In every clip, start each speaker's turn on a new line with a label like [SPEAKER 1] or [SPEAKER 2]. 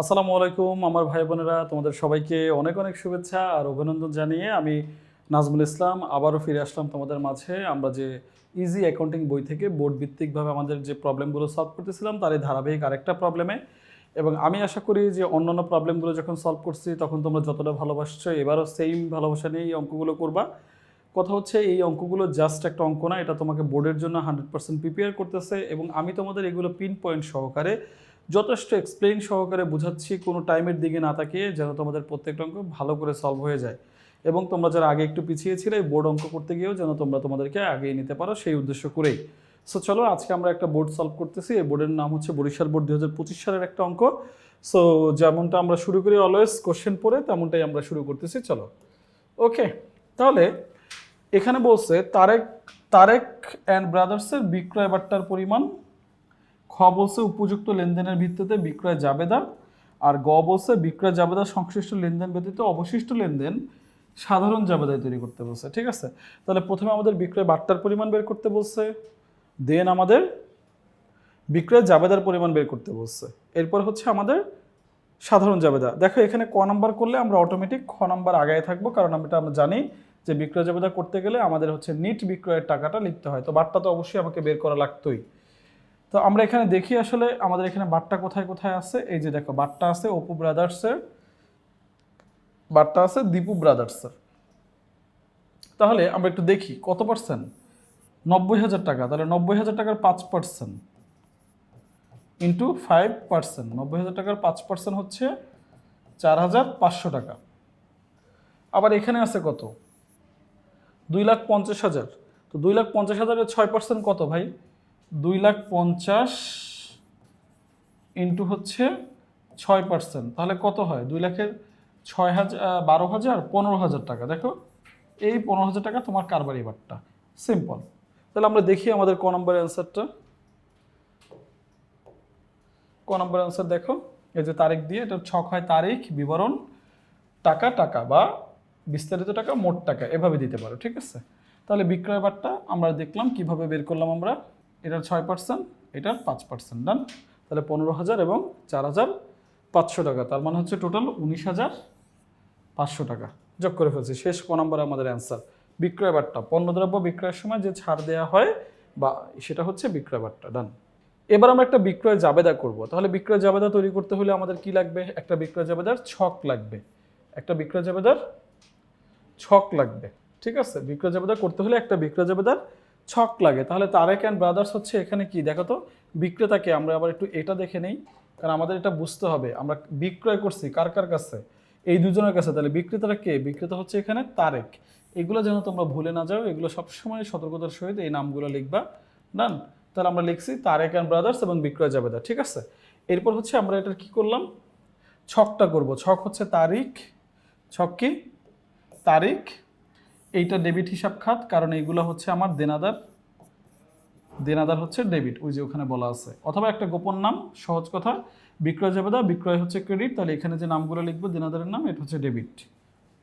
[SPEAKER 1] আসসালামু আলাইকুম, আমার ভাই বোনেরা, তোমাদের সবাইকে অনেক অনেক শুভেচ্ছা আর অভিনন্দন জানিয়ে আমি নাজমুল ইসলাম আবারও ফিরে আসলাম তোমাদের মাঝে। আমরা যে ইজি অ্যাকাউন্টিং বই থেকে বোর্ড ভিত্তিকভাবে আমাদের যে প্রবলেমগুলো সলভ করতেছিলাম তার এই ধারাবাহিক আরেকটা প্রবলেমে এবং আমি আশা করি যে অন্যান্য প্রবলেমগুলো যখন সলভ করছি, তখন তোমরা যতটা ভালোবাসছো, এবারও সেম ভালোবাসা নিয়ে এই অঙ্কগুলো করবা। কথা হচ্ছে, এই অঙ্কগুলো জাস্ট একটা অঙ্ক না, এটা তোমাকে বোর্ডের জন্য হান্ড্রেড পার্সেন্ট প্রিপেয়ার করতেছে এবং আমি তোমাদের এগুলো পিন পয়েন্ট সহকারে যথেষ্ট এক্সপ্লেইন সহকারে বোঝাচ্ছি, কোনো টাইমের দিকে না তাকিয়ে যেন তোমাদের প্রত্যেকটা অঙ্ক ভালো করে সলভ হয়ে যায়। এবং তোমরা যারা আগে একটু পিছিয়ে ছিলে, এই বোর্ড অঙ্ক করতে গিয়েও যেন তোমরা তোমাদেরকে আগিয়ে নিতে পারো সেই উদ্দেশ্য করেই। সো চলো আজকে আমরা একটা বোর্ড সলভ করতেছি। এই বোর্ডের নাম হচ্ছে বরিশাল বোর্ড দুই হাজার পঁচিশ সালের একটা অঙ্ক। সো যেমনটা আমরা শুরু করি অলওয়েজ কোশ্চেন পড়ে তেমনটাই আমরা শুরু করতেছি, চলো। ওকে তাহলে এখানে বলছে, তারেক তারেক অ্যান্ড ব্রাদার্সের বিক্রয় বাট্টার পরিমাণ খ বলছে উপযুক্ত লেনদেনের ভিত্তিতে বিক্রয় জাবেদা, আর গ বলছে বিক্রয় জাবেদা সংশ্লিষ্ট লেনদেন ব্যতীত অবশিষ্ট লেনদেন সাধারণ জাবেদায় তৈরি করতে বলছে, ঠিক আছে? তাহলে প্রথমে আমাদের বিক্রয় বার্তার পরিমাণ বের করতে বলছে, দেন আমাদের বিক্রয় জাবেদার পরিমাণ বের করতে বলছে। এরপর হচ্ছে আমাদের সাধারণ জাবেদা। দেখো এখানে ক নাম্বার করলে আমরা অটোমেটিক খ নাম্বার আগায় থাকব, কারণ এটা আমরা জানি যে বিক্রয় জাবেদা করতে গেলে আমাদের হচ্ছে নিট বিক্রয়ের টাকাটা লিখতে হয়। তো বার্তা তো অবশ্যই আমাকে বের করা লাগতোই। তো আমরা এখানে দেখি আসলে আমাদের এখানে বাট্টা কোথায় কোথায় আছে? এই যে দেখো, বাট্টা আছে অপু ব্রাদার্সের, বাট্টা আছে দীপু ব্রাদার্সের। তাহলে আমরা একটু দেখি, কত পার্সেন্ট নব্বই হাজার টাকা, তাহলে নব্বই হাজার টাকার পাঁচ পার্সেন্ট ইন্টু ফাইভ পার্সেন্ট নব্বই হাজার টাকার পাঁচ পার্সেন্ট হচ্ছে চার হাজার পাঁচশো টাকা। আবার এখানে আছে কত? দুই লাখ পঞ্চাশ হাজার। তো দুই লাখ পঞ্চাশ হাজারের ছয় পার্সেন্ট কত ভাই? দুই লাখ পঞ্চাশ ইন্টু হচ্ছে ছয় পার্সেন্ট। তাহলে কত হয়? দুই লাখের ছয় হাজার বারো হাজার, পনেরো হাজার টাকা। দেখো, এই পনেরো হাজার টাকা তোমার কারবারি বারটা সিম্পল। তাহলে আমরা দেখি আমাদের ক নম্বরের অ্যান্সারটা। ক নম্বর অ্যান্সার দেখো, এই যে তারিখ দিয়ে এটা ছক হয় তারিখ, বিবরণ, টাকা টাকা বা বিস্তারিত টাকা, মোট টাকা, এভাবে দিতে পারো, ঠিক আছে? তাহলে বিক্রয় বারটা আমরা দেখলাম, কীভাবে বের করলাম আমরা? এটার ছয় পার্সেন্ট এটার পাঁচ পার্সেন্ট ডান তাহলে পনেরো হাজার এবং চার হাজার পাঁচশো টাকা, তার মানে হচ্ছে টোটাল উনিশ হাজার পাঁচশো টাকা। যোগ করে ফেলছি, শেষ ক নম্বরে আমাদের অ্যান্সার বিক্রয় বারটা পণ্যদ্রব্য বিক্রয়ের সময় যে ছাড় দেওয়া হয় বা সেটা হচ্ছে বিক্রয় বারটা ডান এবার আমরা একটা বিক্রয় জাবেদা করব। তাহলে বিক্রয় জাবেদা তৈরি করতে হলে আমাদের কি লাগবে? একটা বিক্রয় জাবেদার ছক লাগবে। একটা বিক্রয় জাবেদার ছক লাগবে, ঠিক আছে? বিক্রয় জাবেদা করতে হলে একটা বিক্রয় জাবেদার ছক লাগে। তাহলে তারেক অ্যান্ড ব্রাদার্স হচ্ছে এখানে কি? দেখো তো, বিক্রেতাকে আমরা আবার একটু এটা দেখে নেই, কারণ আমাদের এটা বুঝতে হবে। আমরা বিক্রয় করছি কার কার কাছে? এই দুজনের কাছে। তাহলে বিক্রেতারা কে? বিক্রেতা হচ্ছে এখানে তারেক। এগুলো যেন তোমরা ভুলে না যাও, এগুলো সবসময় সতর্কতার সহিত এই নামগুলো লিখবা। ডান তাহলে আমরা লিখছি তারেক অ্যান্ড ব্রাদার্স এবং বিক্রয় যাবে জাবেদা, ঠিক আছে? এরপর হচ্ছে আমরা এটা কি করলাম? ছকটা করব। ছক হচ্ছে তারিখ। ছক কি? তারিখ। এইটা ডেবিট হিসাব খাত, কারণ এইগুলো হচ্ছে আমার দেনাদার। দেনাদার হচ্ছে ডেবিট, ওই যে ওখানে বলা আছে। অথবা একটা গোপন নাম, সহজ কথা, বিক্রয় জাবেদা, বিক্রয় হচ্ছে ক্রেডিট, তাহলে এখানে যে নামগুলো লিখব, দেনাদারের নাম, এটা হচ্ছে ডেবিট।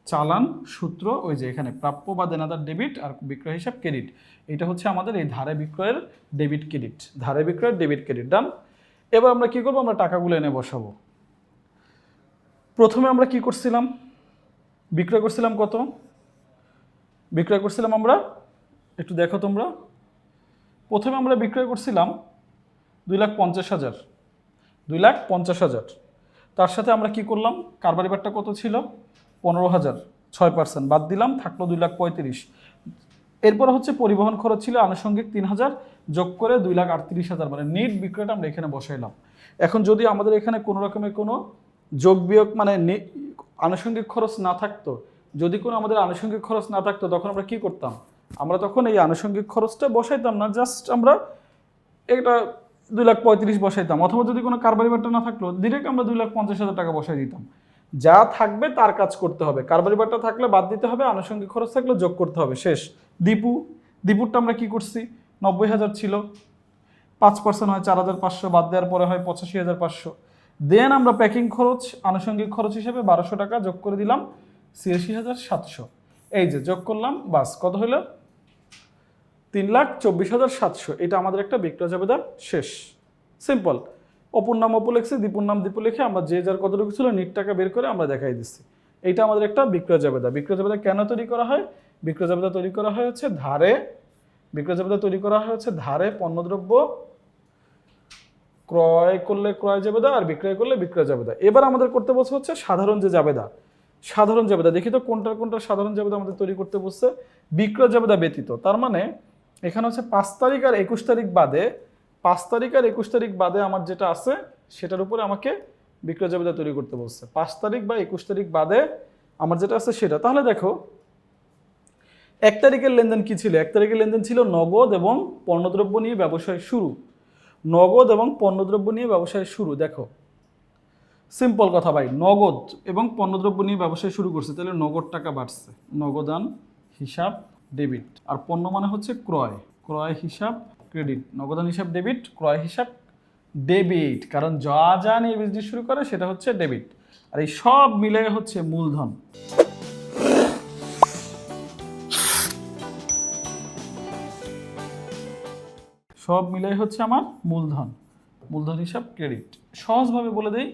[SPEAKER 1] চালান, সূত্র, ওই যে এখানে, প্রাপ্য বা দেনাদার ডেবিট আর বিক্রয় হিসাব ক্রেডিট এটা হচ্ছে আমাদের এই ধারে বিক্রয়ের ডেবিট ক্রেডিট। ধারে বিক্রয়ের ডেবিট ক্রেডিট, ডান। এবার আমরা কি করব? আমরা টাকাগুলো এনে বসাবো। প্রথমে আমরা কি করছিলাম? বিক্রয় করছিলাম কত? বিক্রয় করছিলাম আমরা। একটু দেখো তোমরা। প্রথমে আমরা বিক্রয় করছিলাম দুই লাখ পঞ্চাশ হাজার। দুই লাখ পঞ্চাশ হাজার। তার সাথে আমরা কি করলাম? কারবারি বারটা কত ছিল? পনেরো হাজার। ছয় পার্সেন্ট। বাদ দিলাম, থাকল দুই লাখ পঁয়ত্রিশ। এরপর হচ্ছে পরিবহন খরচ ছিল আনুষঙ্গিক তিন হাজার। যোগ করে দুই লাখ আটত্রিশ হাজার। মানে নেট বিক্রয়টা আমরা এখানে বসাইলাম। এখন যদি আমাদের এখানে কোনো রকমের কোনো যোগ বিয়োগ মানে আনুষঙ্গিক খরচ না থাকতো যদি কোনো আমাদের আনুষঙ্গিক খরচ না থাকতো, তখন আমরা কি করতাম? আমরা তখন এই আনুষঙ্গিক খরচটা বসাইতাম না জাস্ট আমরা এটা দুই লাখ পঁয়ত্রিশ বসাইতাম, অথবা যদি কোনো কারবারি বারটা না থাকল ডিরেক্ট আমরা দুই লাখ পঞ্চাশ হাজার টাকা বসাই দিতাম। যা থাকবে তার কাজ করতে হবে। কারবারি বারটা থাকলে বাদ দিতে হবে, আনুষঙ্গিক খরচ থাকলে যোগ করতে হবে। শেষ। দীপু, দীপুরটা আমরা কি করছি? নব্বই হাজার ছিল। পাঁচ পার্সেন্ট হয় চার হাজার পাঁচশো, বাদ দেওয়ার পরে হয় পঁচাশি হাজার পাঁচশো। দেন আমরা প্যাকিং খরচ, আনুষঙ্গিক খরচ হিসেবে বারোশো টাকা যোগ করে দিলাম। ছিয়াশি হাজার সাতশো। এই যে যোগ করলাম, বাস, কত হলো তিন লাখ চব্বিশ হাজার সাতশো। এটা আমাদের একটা বিক্রয় জাবেদা শেষ। সিম্পল অপর নাম অপর লিখছি, দীপুর নাম দীপু লিখে আমরা যে যার কতটুকু ছিল নিট টাকা বের করে আমরা দেখাই দিচ্ছি। এইটা আমাদের একটা বিক্রয় জাবেদা বিক্রয় জাবেদা কেন তৈরি করা হয়? বিক্রয় জাবেদা তৈরি করা হয় হচ্ছে ধারে, বিক্রয় জাবেদা তৈরি করা হয় হচ্ছে ধারে পণ্যদ্রব্য ক্রয় করলে ক্রয় জাবেদা আর বিক্রয় করলে বিক্রয় জাবেদা এবার আমাদের করতে বলছে হচ্ছে সাধারণ যে জাবেদা সাধারণ জাবেদা, দেখি তো কোনটার কোনটা সাধারণ জাবেদা আমাদের তৈরি করতে বলছে বিক্রয় জাবেদা ব্যতীত, তার মানে এখানে হচ্ছে পাঁচ তারিখ আর একুশ তারিখ বাদে, পাঁচ তারিখ আর একুশ তারিখ বাদে আমার যেটা আছে, সেটার উপরে আমাকে বিক্রয় জাবেদা তৈরি করতে বলছে পাঁচ তারিখ বা একুশ তারিখ বাদে আমার যেটা আছে সেটা। তাহলে দেখো, এক তারিখের লেনদেন কি ছিল? এক তারিখের লেনদেন ছিল নগদ এবং পণ্যদ্রব্য নিয়ে ব্যবসায় শুরু। নগদ এবং পণ্যদ্রব্য নিয়ে ব্যবসায় শুরু। দেখো সিম্পল কথা ভাই, নগদ এবং পণ্যদ্রব্য নিয়ে ব্যবসায় শুরু করছে, তাহলে নগদ টাকা বাড়ছে। নগদান, হিসাব ডেবিট আর পণ্য মানে হচ্ছে ক্রয় ক্রয়, হিসাব ক্রেডিট নগদান, হিসাব ডেবিট ক্রয়, হিসাব ডেবিট কারণ যা যা নিয়ে বিজনেস শুরু করে, সেটা হচ্ছে ডেবিট আর এই সব মিলে হচ্ছে মূলধন। সব মিলাই হচ্ছে আমার মূলধন। মূলধন, হিসাব ক্রেডিট সহজভাবে বলে দেই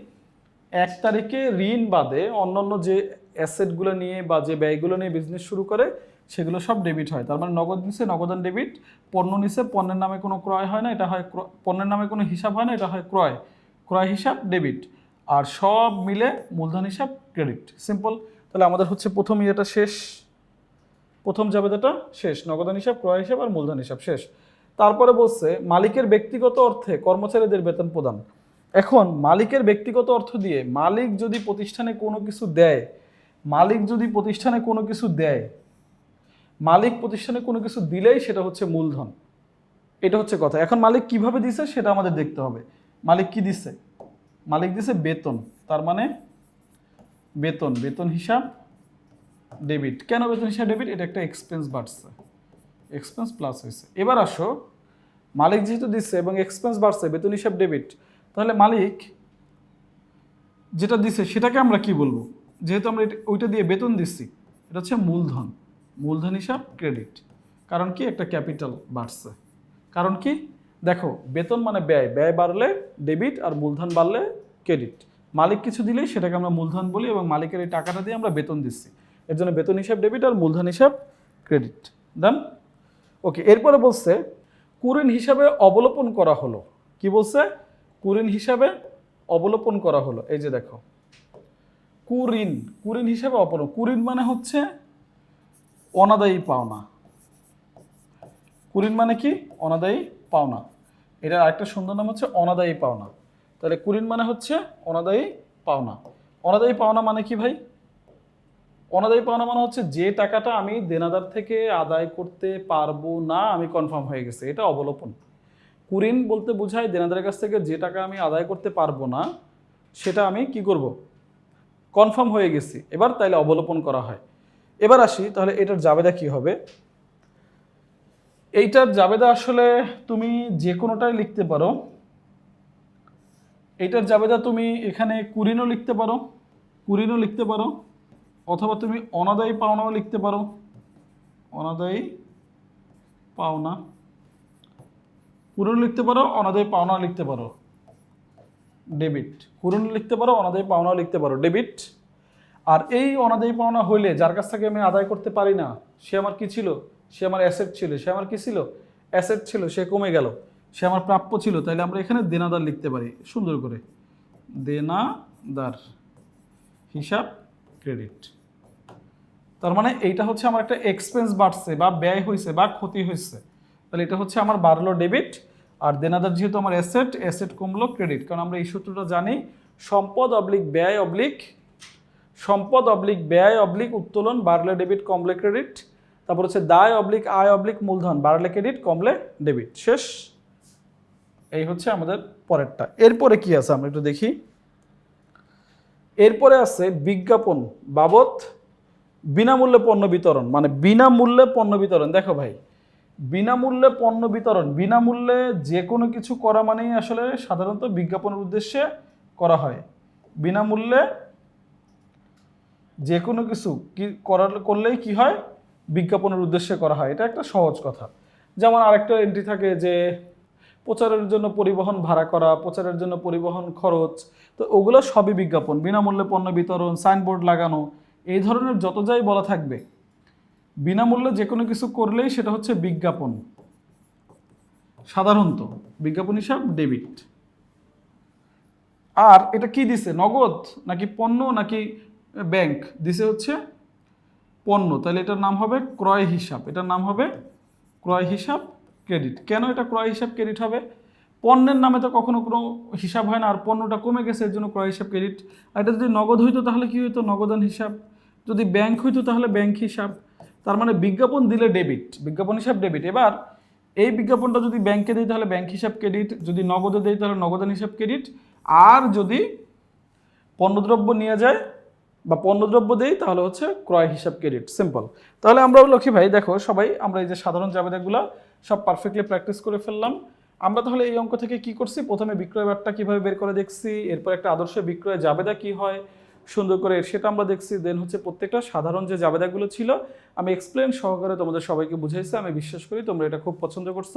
[SPEAKER 1] এক তারিখে ঋণ বাদে অন্যান্য যে অ্যাসেটগুলো নিয়ে বা যে ব্যয়গুলো নিয়ে বিজনেস শুরু করে, সেগুলো সব ডেবিট হয়। তার মানে নগদ নিচে নগদান ডেবিট পণ্য নিচে পণ্যের নামে কোনো ক্রয় হয় না, এটা হয় পণ্যের নামে কোনো হিসাব হয় না, এটা হয় ক্রয়। ক্রয় হিসাব ডেবিট আর সব মিলে মূলধন হিসাব ক্রেডিট সিম্পল তাহলে আমাদের হচ্ছে প্রথম ইয়েটা শেষ। প্রথম যাবে জাবেদাটা শেষ। নগদান হিসাব, ক্রয় হিসাব আর মূলধন হিসাব শেষ। তারপরে বলছে, মালিকের ব্যক্তিগত অর্থে কর্মচারীদের বেতন প্রদান। এখন মালিকের ব্যক্তিগত অর্থ দিয়ে মালিক যদি প্রতিষ্ঠানে কোনো কিছু দেয়, মালিক যদি প্রতিষ্ঠানে কোনো কিছু দেয়, মালিক প্রতিষ্ঠানে কোনো কিছু দিলেই সেটা হচ্ছে মূলধন। এটা হচ্ছে কথা। এখন মালিক কীভাবে দিছে সেটা আমাদের দেখতে হবে। মালিক কি দিছে? মালিক দিছে বেতন। তার মানে বেতন বেতন হিসাব, ডেবিট। কেন বেতন হিসাব, ডেবিট? এটা একটা এক্সপেন্স বাড়ছে। এক্সপেন্স প্লাস হয়েছে। এবার আসো, মালিক যেহেতু দিচ্ছে এবং এক্সপেন্স বাড়ছে, বেতন হিসাব, ডেবিট। তাহলে মালিক যেটা দিচ্ছে সেটাকে আমরা কি বলব? যেহেতু আমরা ওইটা দিয়ে বেতন দিচ্ছি, এটা হচ্ছে মূলধন। মূলধন হিসাব ক্রেডিট কারণ কি? একটা ক্যাপিটাল বাড়ছে। কারণ কি? দেখো, বেতন মানে ব্যয়। ব্যয় বাড়লে ডেবিট আর মূলধন বাড়লে ক্রেডিট মালিক কিছু দিলেই সেটাকে আমরা মূলধন বলি এবং মালিকের এই টাকাটা দিয়ে আমরা বেতন দিচ্ছি। এর জন্য বেতন হিসাব ডেবিট আর মূলধন হিসাব ক্রেডিট দেন ওকে এরপরে বলছে, কুরিন হিসাবে অবলোপন করা হলো। কি বলছে? কুরিন হিসাবে অবলোপন করা হলো। এই যে দেখো। কুরিন কুরিন হিসাবে অপর কুরিন মানে হচ্ছে অনাদায়ী পাওনা। কুরিন মানে কি? অনাদায়ী পাওনা। এটার আরেকটা সুন্দর নাম হচ্ছে অনাদায়ী পাওনা। তাহলে কুরিন মানে হচ্ছে অনাদায়ী পাওনা। অনাদায়ী পাওনা মানে কি ভাই? অনাদায়ী পাওনা মানে হচ্ছে যে টাকাটা আমি দেনাদার থেকে আদায় করতে পারব না, আমি কনফার্ম হয়ে গেছে। এটা অবলোপন। কুরিন বলতে বোঝায় দেনাদারের কাছ থেকে যে টাকা আমি আদায় করতে পারব না, সেটা আমি কি করব? কনফার্ম হয়ে গেছি। এবার তাইলে অবলোপন করা হয়। এবার আসি, তাহলে এটার জাবেদা কি হবে? এইটার জাবেদা আসলে তুমি যে কোনোটাই লিখতে পারো। এইটার জাবেদা তুমি এখানে কুরিনও লিখতে পারো, কুরিনও লিখতে পারো, অথবা তুমি অনাদায়ী পাওনাও লিখতে পারো। অনাদায়ী পাওনা। পুরনো লিখতে পারো, অনাদায় পাওনা লিখতে পারো। ডেবিট পুরনো লিখতে পারো, অনাদায় পাওনা লিখতে পারো। ডেবিট আর এই অনাদায়ী পাওনা হইলে যার কাছ থেকে আমি আদায় করতে পারি না, সে আমার কি ছিল? সে আমার অ্যাসেট ছিল। সে আমার কি ছিল? অ্যাসেট ছিল, সে কমে গেল। সে আমার প্রাপ্য ছিল। তাইলে আমরা এখানে দেনাদার লিখতে পারি। সুন্দর করে। দেনাদার। হিসাব ক্রেডিট তার মানে এইটা হচ্ছে আমার একটা এক্সপেন্স বাড়ছে বা ব্যয় হয়েছে বা ক্ষতি হয়েছে তাহলে এটা হচ্ছে আমার বাড়লো ডেবিট আর দেনাদার যেহেতু আমার অ্যাসেট অ্যাসেট কমলো ক্রেডিট কারণ আমরা এই সূত্রটা জানি, সম্পদ অবলিক ব্যয় অবলিক সম্পদ অবলিক ব্যয় অবলিক উত্তোলন, বাড়লে ডেবিট কমলে ক্রেডিট তারপর হচ্ছে দায় অবলিক আয় অবলিক মূলধন, বাড়লে ক্রেডিট কমলে ডেবিট শেষ। এই হচ্ছে আমাদের পরেরটা। এরপরে কি আছে? আমরা একটু দেখি। এরপরে আছে বিজ্ঞাপন বাবদ বিনামূল্যে পণ্য বিতরণ মানে বিনামূল্যে পণ্য বিতরণ। দেখো ভাই বিনামূল্যে পণ্য বিতরণ, বিনামূল্যে যে কোনো কিছু করা মানেই আসলে সাধারণত বিজ্ঞাপনের উদ্দেশ্যে করা হয়। বিনামূল্যে যে কোনো কিছু কি করার, করলেই কি হয়? বিজ্ঞাপনের উদ্দেশ্যে করা হয়। এটা একটা সহজ কথা। যেমন আরেকটা এন্ট্রি থাকে যে প্রচারের জন্য পরিবহন ভাড়া করা, প্রচারের জন্য পরিবহন খরচ, তো ওগুলো সবই বিজ্ঞাপন। বিনামূল্যে পণ্য বিতরণ সাইনবোর্ড লাগানো, এই ধরনের যত যাই বলা থাকবে বিনামূল্যে যে কোনো কিছু করলেই সেটা হচ্ছে বিজ্ঞাপন। সাধারণত বিজ্ঞাপন হিসাব ডেবিট। আর এটা কি দিছে? নগদ নাকি পণ্য নাকি ব্যাংক? দিছে হচ্ছে পণ্য। তাহলে এটার নাম হবে ক্রয় হিসাব। এটার নাম হবে ক্রয় হিসাব ক্রেডিট। কেন এটা ক্রয় হিসাব ক্রেডিট হবে? পণ্যের নামে তো কখনো কোনো হিসাব হয় না, আর পণ্যটা কমে গেছে, এর জন্য ক্রয় হিসাব ক্রেডিট। আর এটা যদি নগদ হইতো তাহলে কি হইতো? নগদান হিসাব। যদি ব্যাংক হইতো তাহলে ব্যাংক হিসাব। তার মানে বিজ্ঞাপন দিলে ডেবিট বিজ্ঞাপন হিসাব ডেবিট এবার এই বিজ্ঞাপনটা যদি ব্যাংকে দিই তাহলে ব্যাংক হিসাব ক্রেডিট যদি নগদে দেই তাহলে নগদান হিসাব ক্রেডিট আর যদি পণ্যদ্রব্য নিয়ে যায় বা পণ্যদ্রব্য দেই তাহলে হচ্ছে ক্রয় হিসাব ক্রেডিট সিম্পল তাহলে আমরা লক্ষ্মী ভাই, দেখো সবাই, আমরা এই যে সাধারণ জাবেদাগুলো সব পারফেক্টলি প্র্যাকটিস করে ফেললাম। আমরা তাহলে এই অঙ্ক থেকে কি করছি? প্রথমে বিক্রয় বারটা কীভাবে বের করে দেখছি? এরপর একটা আদর্শ বিক্রয় জাবেদা কি হয়? সুন্দর করে সেটা আমরা দেখছি। দেন হচ্ছে প্রত্যেকটা সাধারণ যে জাবেদাগুলো ছিল, আমি এক্সপ্লেন সহকারে তোমাদের সবাইকে বুঝাইছি, আমি বিশ্বাস করি তোমরা এটা খুব পছন্দ করছ।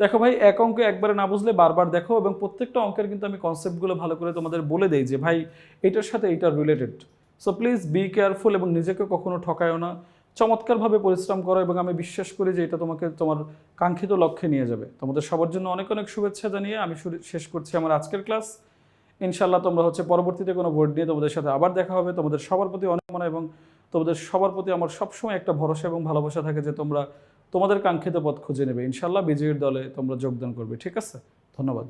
[SPEAKER 1] দেখো ভাই, এক অঙ্ক একবারে না বুঝলে বারবার দেখো এবং প্রত্যেকটা অঙ্কের কিন্তু আমি কনসেপ্টগুলো ভালো করে তোমাদের বলে দেই যে, ভাই, এটার সাথে এইটা related so please be careful এবং নিজেকে কখনো ঠকায়ও না। চমৎকারভাবে পরিশ্রম করো এবং আমি বিশ্বাস করি যে এটা তোমাকে তোমার কাঙ্ক্ষিত লক্ষ্যে নিয়ে যাবে। তোমাদের সবার জন্য অনেক অনেক শুভেচ্ছা জানিয়ে আমি শেষ করছি আমার আজকের ক্লাস ইনশাল্লাহ তোমরা হচ্ছে পরবর্তীতে কোনো ভোট দিয়ে তোমাদের সাথে আবার দেখা হবে। তোমাদের সবার প্রতি অনেক মনে এবং তোমাদের সবার প্রতি আমার সবসময় একটা ভরসা এবং ভালোবাসা থাকে যে তোমরা তোমাদের কাঙ্ক্ষিত পথ খুঁজে নেবে। ইনশাল্লাহ বিজয়ীর দলে তোমরা যোগদান করবে। ঠিক আছে? ধন্যবাদ।